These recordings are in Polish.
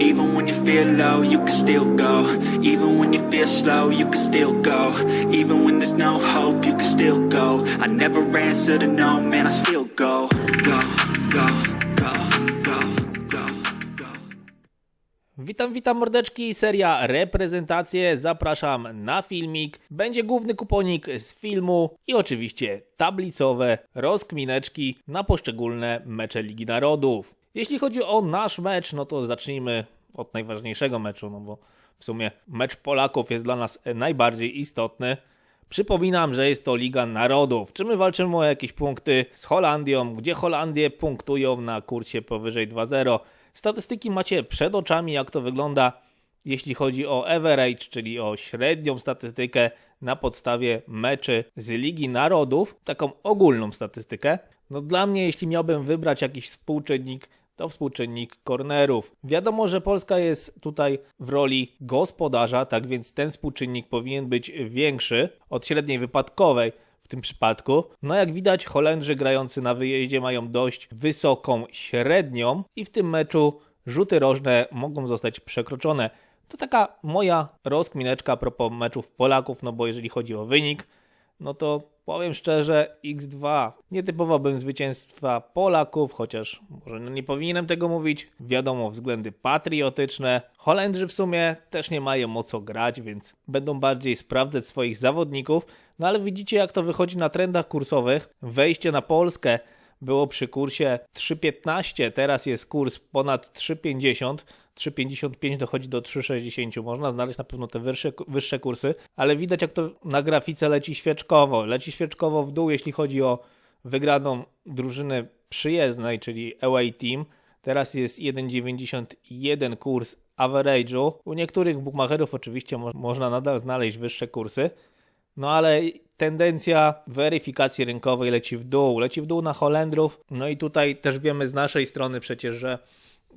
Even when you feel low, you can still go. Even when you feel slow, you can still go. Even when there's no hope, you can still go. I never answer to no, man, I still go. Go, go. Witam, witam mordeczki, seria Reprezentacje, zapraszam na filmik, będzie główny kuponik z filmu i oczywiście tablicowe rozkmineczki na poszczególne mecze Ligi Narodów. Jeśli chodzi o nasz mecz, no to zacznijmy od najważniejszego meczu, no bo w sumie mecz Polaków jest dla nas najbardziej istotny. Przypominam, że jest to Liga Narodów. Czy my walczymy o jakieś punkty z Holandią, gdzie Holandie punktują na kursie powyżej 2-0. Statystyki macie przed oczami, jak to wygląda, jeśli chodzi o average, czyli o średnią statystykę na podstawie meczy z Ligi Narodów, taką ogólną statystykę. No dla mnie, jeśli miałbym wybrać jakiś współczynnik, to współczynnik cornerów. Wiadomo, że Polska jest tutaj w roli gospodarza, tak więc ten współczynnik powinien być większy od średniej wypadkowej w tym przypadku. No jak widać, Holendrzy grający na wyjeździe mają dość wysoką średnią i w tym meczu rzuty rożne mogą zostać przekroczone. To taka moja rozkmineczka a propos meczów Polaków, no bo jeżeli chodzi o wynik, no to powiem szczerze, X2 nie typowałbym zwycięstwa Polaków, chociaż może no nie powinienem tego mówić. Wiadomo, względy patriotyczne. Holendrzy w sumie też nie mają o co grać, więc będą bardziej sprawdzać swoich zawodników. No ale widzicie, jak to wychodzi na trendach kursowych. Wejście na Polskę było przy kursie 3,15, teraz jest kurs ponad 3,50. 3,55 dochodzi do 3,60. Można znaleźć na pewno te wyższe, wyższe kursy, ale widać jak to na grafice leci świeczkowo. Leci świeczkowo w dół, jeśli chodzi o wygraną drużyny przyjezdnej, czyli away team. Teraz jest 1,91 kurs average'u. U niektórych bookmacherów oczywiście mo- można nadal znaleźć wyższe kursy. No ale tendencja weryfikacji rynkowej leci w dół, leci w dół na Holendrów. No i tutaj też wiemy z naszej strony przecież, że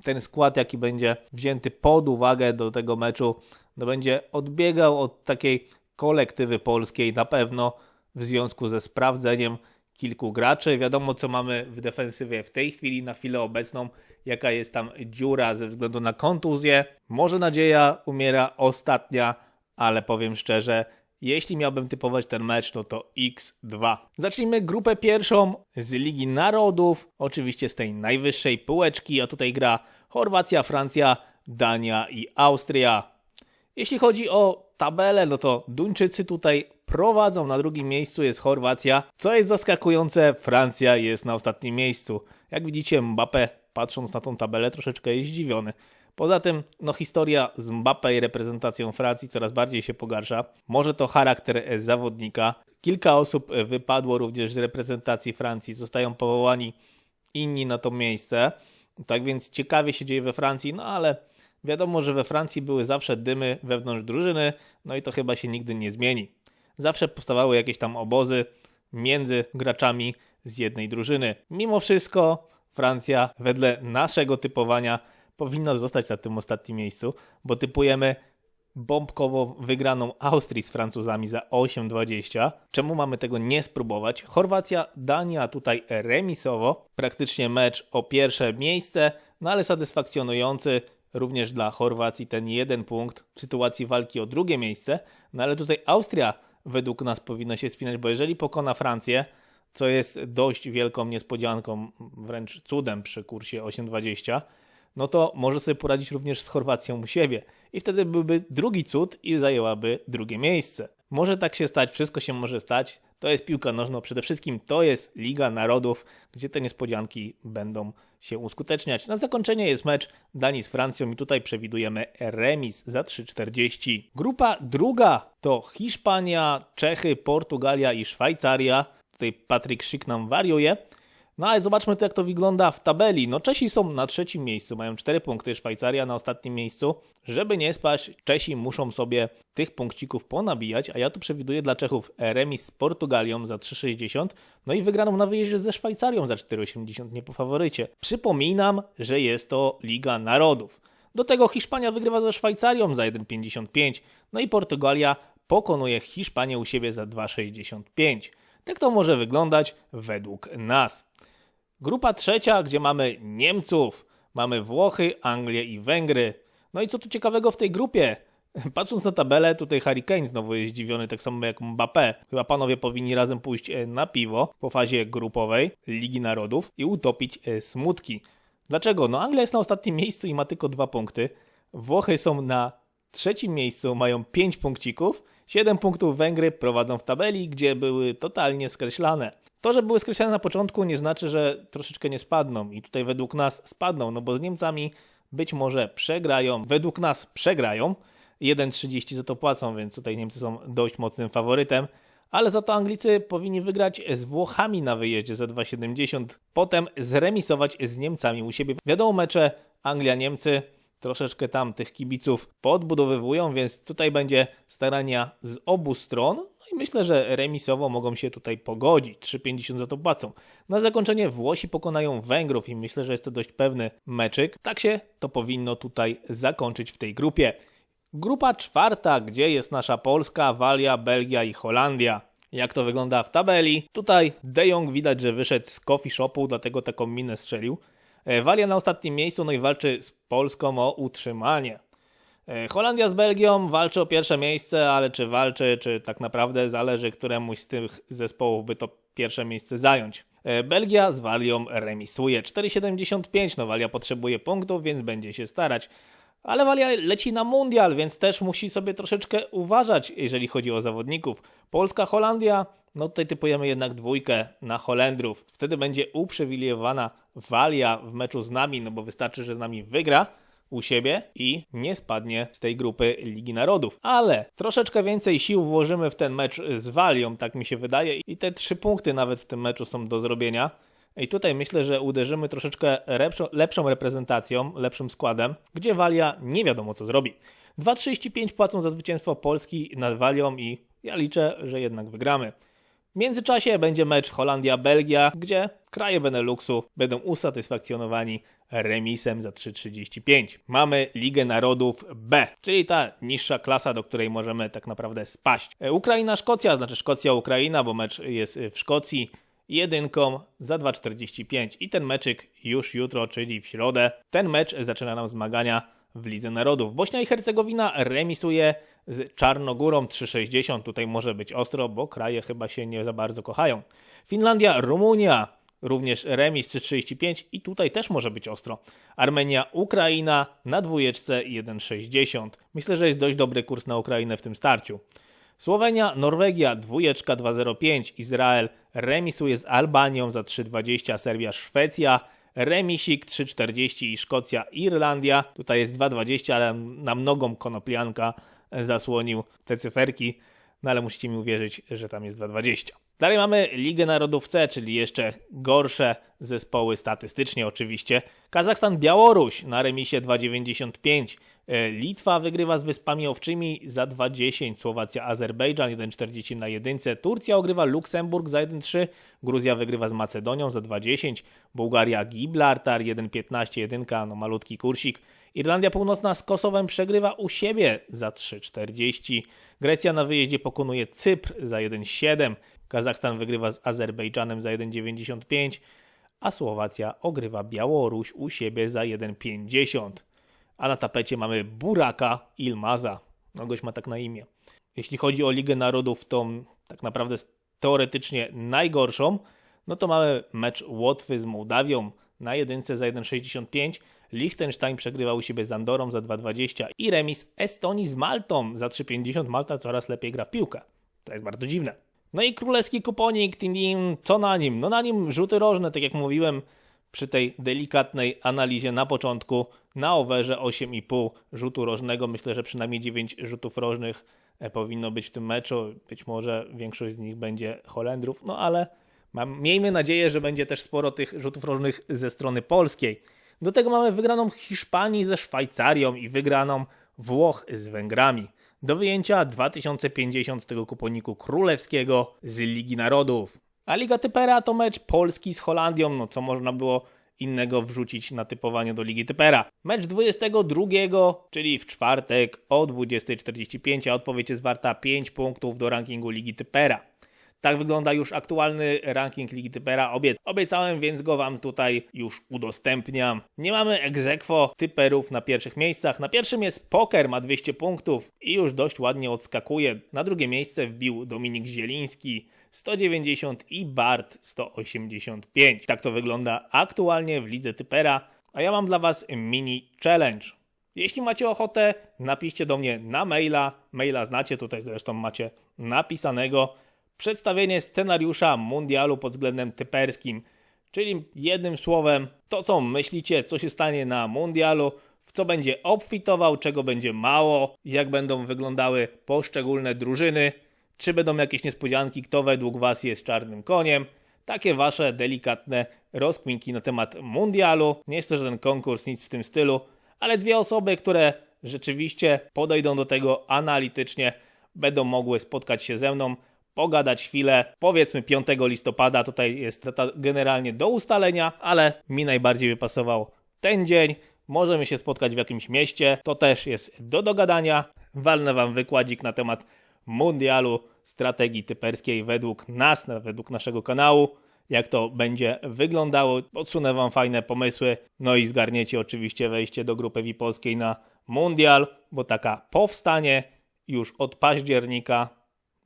ten skład, jaki będzie wzięty pod uwagę do tego meczu, no będzie odbiegał od takiej kolektywy polskiej na pewno w związku ze sprawdzeniem kilku graczy. Wiadomo, co mamy w defensywie w tej chwili, na chwilę obecną, jaka jest tam dziura ze względu na kontuzję. Może nadzieja umiera ostatnia, ale powiem szczerze, jeśli miałbym typować ten mecz, no to X2. Zacznijmy grupę pierwszą z Ligi Narodów, oczywiście z tej najwyższej półeczki, a tutaj gra Chorwacja, Francja, Dania i Austria. Jeśli chodzi o tabelę, no to Duńczycy tutaj prowadzą, na drugim miejscu jest Chorwacja. Co jest zaskakujące, Francja jest na ostatnim miejscu. Jak widzicie, Mbappé, patrząc na tą tabelę, troszeczkę jest zdziwiony. Poza tym, no historia z Mbappé i reprezentacją Francji coraz bardziej się pogarsza. Może to charakter e, zawodnika. Kilka osób e, wypadło również z reprezentacji Francji, zostają powołani inni na to miejsce. Tak więc ciekawie się dzieje we Francji, no ale wiadomo, że we Francji były zawsze dymy wewnątrz drużyny, no i to chyba się nigdy nie zmieni. Zawsze powstawały jakieś tam obozy między graczami z jednej drużyny. Mimo wszystko Francja wedle naszego typowania powinna zostać na tym ostatnim miejscu, bo typujemy bombkowo wygraną Austrii z Francuzami za 8,20. Czemu mamy tego nie spróbować? Chorwacja, Dania tutaj remisowo, praktycznie mecz o pierwsze miejsce, no ale satysfakcjonujący również dla Chorwacji ten jeden punkt w sytuacji walki o drugie miejsce, no ale tutaj Austria według nas powinna się spinać, bo jeżeli pokona Francję, co jest dość wielką niespodzianką, wręcz cudem przy kursie 8,20, no to może sobie poradzić również z Chorwacją u siebie. I wtedy byłby drugi cud i zajęłaby drugie miejsce. Może tak się stać, wszystko się może stać. To jest piłka nożna, przede wszystkim to jest Liga Narodów, gdzie te niespodzianki będą się uskuteczniać. Na zakończenie jest mecz Danii z Francją i tutaj przewidujemy remis za 3,40. Grupa druga to Hiszpania, Czechy, Portugalia i Szwajcaria. Tutaj Patryk Szyk nam wariuje. No ale zobaczmy to, jak to wygląda w tabeli. No Czesi są na trzecim miejscu, mają 4 punkty, Szwajcaria na ostatnim miejscu. Żeby nie spaść, Czesi muszą sobie tych punkcików ponabijać, a ja tu przewiduję dla Czechów remis z Portugalią za 3,60, no i wygraną na wyjeździe ze Szwajcarią za 4,80, nie po faworycie. Przypominam, że jest to Liga Narodów. Do tego Hiszpania wygrywa ze Szwajcarią za 1,55, no i Portugalia pokonuje Hiszpanię u siebie za 2,65. Tak to może wyglądać według nas. Grupa trzecia, gdzie mamy Niemców, mamy Włochy, Anglię i Węgry. No i co tu ciekawego w tej grupie? Patrząc na tabelę, tutaj Harry Kane znowu jest zdziwiony, tak samo jak Mbappé. Chyba panowie powinni razem pójść e, na piwo po fazie grupowej Ligi Narodów i utopić e, smutki. Dlaczego? No Anglia jest na ostatnim miejscu i ma tylko dwa punkty. Włochy są na trzecim miejscu, mają pięć punkcików. Siedem punktów Węgry prowadzą w tabeli, gdzie były totalnie skreślane. To, że były skreślane na początku, nie znaczy, że troszeczkę nie spadną. I tutaj według nas spadną, no bo z Niemcami być może przegrają. Według nas przegrają. 1,30 za to płacą, więc tutaj Niemcy są dość mocnym faworytem. Ale za to Anglicy powinni wygrać z Włochami na wyjeździe za 2,70. Potem zremisować z Niemcami u siebie. Wiadomo, mecze Anglia-Niemcy troszeczkę tam tych kibiców podbudowywują, więc tutaj będzie starania z obu stron. No i myślę, że remisowo mogą się tutaj pogodzić. 3,50 za to płacą. Na zakończenie Włosi pokonają Węgrów i myślę, że jest to dość pewny meczyk. Tak się to powinno tutaj zakończyć w tej grupie. Grupa czwarta, gdzie jest nasza Polska, Walia, Belgia i Holandia. Jak to wygląda w tabeli? Tutaj De Jong widać, że wyszedł z coffee shopu, dlatego taką minę strzelił. E, Walia na ostatnim miejscu, no i walczy z Polską o utrzymanie. E, Holandia z Belgią walczy o pierwsze miejsce, ale czy walczy, czy tak naprawdę zależy któremuś z tych zespołów, by to pierwsze miejsce zająć. E, Belgia z Walią remisuje 4,75. No Walia potrzebuje punktów, więc będzie się starać. Ale Walia leci na mundial, więc też musi sobie troszeczkę uważać, jeżeli chodzi o zawodników. Polska, Holandia, no tutaj typujemy jednak dwójkę na Holendrów. Wtedy będzie uprzywilejowana Walia w meczu z nami, no bo wystarczy, że z nami wygra u siebie i nie spadnie z tej grupy Ligi Narodów. Ale troszeczkę więcej sił włożymy w ten mecz z Walią, tak mi się wydaje. I te trzy punkty nawet w tym meczu są do zrobienia. I tutaj myślę, że uderzymy troszeczkę lepszą, lepszą reprezentacją, lepszym składem, gdzie Walia nie wiadomo co zrobi. 2,35 płacą za zwycięstwo Polski nad Walią i ja liczę, że jednak wygramy. W międzyczasie będzie mecz Holandia-Belgia, gdzie kraje Beneluxu będą usatysfakcjonowani remisem za 3,35. Mamy Ligę Narodów B, czyli ta niższa klasa, do której możemy tak naprawdę spaść. E, Ukraina-Szkocja, znaczy Szkocja-Ukraina, bo mecz jest w Szkocji jedynką za 2,45 i ten meczyk już jutro, czyli w środę. Ten mecz zaczyna nam zmagania w Lidze Narodów. Bośnia i Hercegowina remisuje z Czarnogórą 3,60. Tutaj może być ostro, bo kraje chyba się nie za bardzo kochają. Finlandia, Rumunia również remis 3,35 i tutaj też może być ostro. Armenia, Ukraina na dwójeczce 1,60. Myślę, że jest dość dobry kurs na Ukrainę w tym starciu. Słowenia, Norwegia, dwójeczka 2,05, Izrael remisuje z Albanią za 3,20, Serbia, Szwecja, remisik 3,40 i Szkocja, Irlandia. Tutaj jest 2,20, ale na mnogą konoplianka zasłonił te cyferki, no ale musicie mi uwierzyć, że tam jest 2,20. Dalej mamy Ligę Narodów C, czyli jeszcze gorsze zespoły statystycznie oczywiście. Kazachstan, Białoruś na remisie 2,95. E, Litwa wygrywa z Wyspami Owczymi za 2,10. Słowacja, Azerbejdżan 1,40 na jedynce. Turcja ogrywa Luksemburg za 1,3. Gruzja wygrywa z Macedonią za 2,10. Bułgaria, Gibraltar 1,15 jedynka, no malutki kursik. Irlandia Północna z Kosowem przegrywa u siebie za 3,40. Grecja na wyjeździe pokonuje Cypr za 1,7. Kazachstan wygrywa z Azerbejdżanem za 1,95, a Słowacja ogrywa Białoruś u siebie za 1,50. A na tapecie mamy Buraka Ilmaza. No gość ma tak na imię. Jeśli chodzi o Ligę Narodów, tą tak naprawdę teoretycznie najgorszą, no to mamy mecz Łotwy z Mołdawią na jedynce za 1,65. Liechtenstein przegrywał u siebie z Andorą za 2,20 i remis Estonii z Maltą za 3,50. Malta coraz lepiej gra w piłkę. To jest bardzo dziwne. No i królewski kuponik, tim, co na nim? No na nim rzuty rożne, tak jak mówiłem przy tej delikatnej analizie na początku. Na overze 8,5 rzutu rożnego. Myślę, że przynajmniej 9 rzutów rożnych e, powinno być w tym meczu. Być może większość z nich będzie Holendrów, no ale mam, miejmy nadzieję, że będzie też sporo tych rzutów rożnych ze strony polskiej. Do tego mamy wygraną Hiszpanii ze Szwajcarią i wygraną Włoch z Węgrami. Do wyjęcia 2050 tego kuponiku królewskiego z Ligi Narodów. A Liga Typera to mecz Polski z Holandią, no co można było innego wrzucić na typowanie do Ligi Typera. Mecz 22, czyli w czwartek o 20.45, a odpowiedź jest warta 5 punktów do rankingu Ligi Typera. Tak wygląda już aktualny ranking Ligi Typera. Obie- obiecałem, więc go wam tutaj już udostępniam. Nie mamy egzekwo typerów na pierwszych miejscach. Na pierwszym jest Poker, ma 200 punktów i już dość ładnie odskakuje. Na drugie miejsce wbił Dominik Zieliński 190 i Bart 185. Tak to wygląda aktualnie w Lidze Typera. A ja mam dla was mini challenge. Jeśli macie ochotę, napiszcie do mnie na maila. Maila znacie, tutaj zresztą macie napisanego. Przedstawienie scenariusza mundialu pod względem typerskim. Czyli jednym słowem, to co myślicie, co się stanie na mundialu, w co będzie obfitował, czego będzie mało, jak będą wyglądały poszczególne drużyny, czy będą jakieś niespodzianki, kto według Was jest czarnym koniem. Takie Wasze delikatne rozkminki na temat mundialu. Nie jest to żaden konkurs, nic w tym stylu, ale dwie osoby, które rzeczywiście podejdą do tego analitycznie, będą mogły spotkać się ze mną, pogadać chwilę, powiedzmy 5 listopada, tutaj jest data generalnie do ustalenia, ale mi najbardziej wypasował ten dzień. Możemy się spotkać w jakimś mieście, to też jest do dogadania. Walnę Wam wykładzik na temat mundialu, strategii typerskiej według nas, według naszego kanału, jak to będzie wyglądało. Podsunę Wam fajne pomysły, no i zgarniecie oczywiście wejście do grupy Wipolskiej na mundial, bo taka powstanie już od października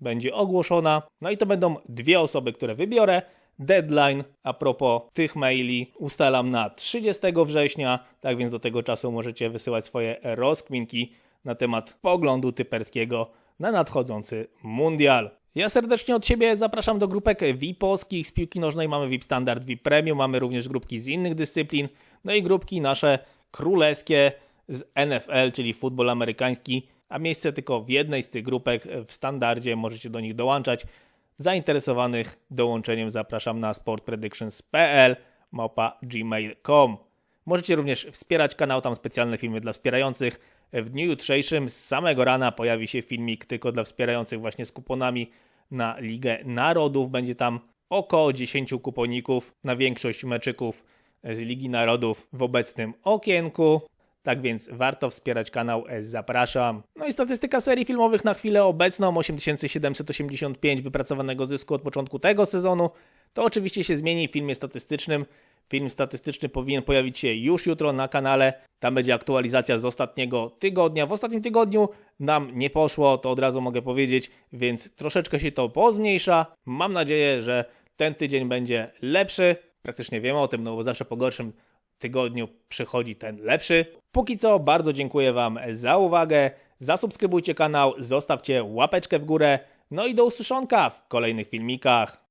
będzie ogłoszona. No i to będą dwie osoby, które wybiorę. Deadline a propos tych maili ustalam na 30 września, tak więc do tego czasu możecie wysyłać swoje rozkminki na temat poglądu typerskiego na nadchodzący mundial. Ja serdecznie od siebie zapraszam do grupek VIP-owskich z piłki nożnej. Mamy VIP Standard, VIP Premium, mamy również grupki z innych dyscyplin, no i grupki nasze królewskie z NFL, czyli futbol amerykański, a miejsce tylko w jednej z tych grupek w standardzie, możecie do nich dołączać. Zainteresowanych dołączeniem zapraszam na sportpredictions.pl małpa gmail.com. Możecie również wspierać kanał, tam specjalne filmy dla wspierających. W dniu jutrzejszym z samego rana pojawi się filmik tylko dla wspierających właśnie z kuponami na Ligę Narodów. Będzie tam około 10 kuponików na większość meczyków z Ligi Narodów w obecnym okienku. Tak więc warto wspierać kanał, zapraszam. No i statystyka serii filmowych na chwilę obecną 8785 wypracowanego zysku od początku tego sezonu. To oczywiście się zmieni w filmie statystycznym. Film statystyczny powinien pojawić się już jutro na kanale. Tam będzie aktualizacja z ostatniego tygodnia. W ostatnim tygodniu nam nie poszło, to od razu mogę powiedzieć, więc troszeczkę się to pozmniejsza. Mam nadzieję, że ten tydzień będzie lepszy. Praktycznie wiemy o tym, no bo zawsze po gorszym tygodniu przychodzi ten lepszy. Póki co bardzo dziękuję Wam za uwagę. Zasubskrybujcie kanał, zostawcie łapeczkę w górę. No i do usłyszonka w kolejnych filmikach.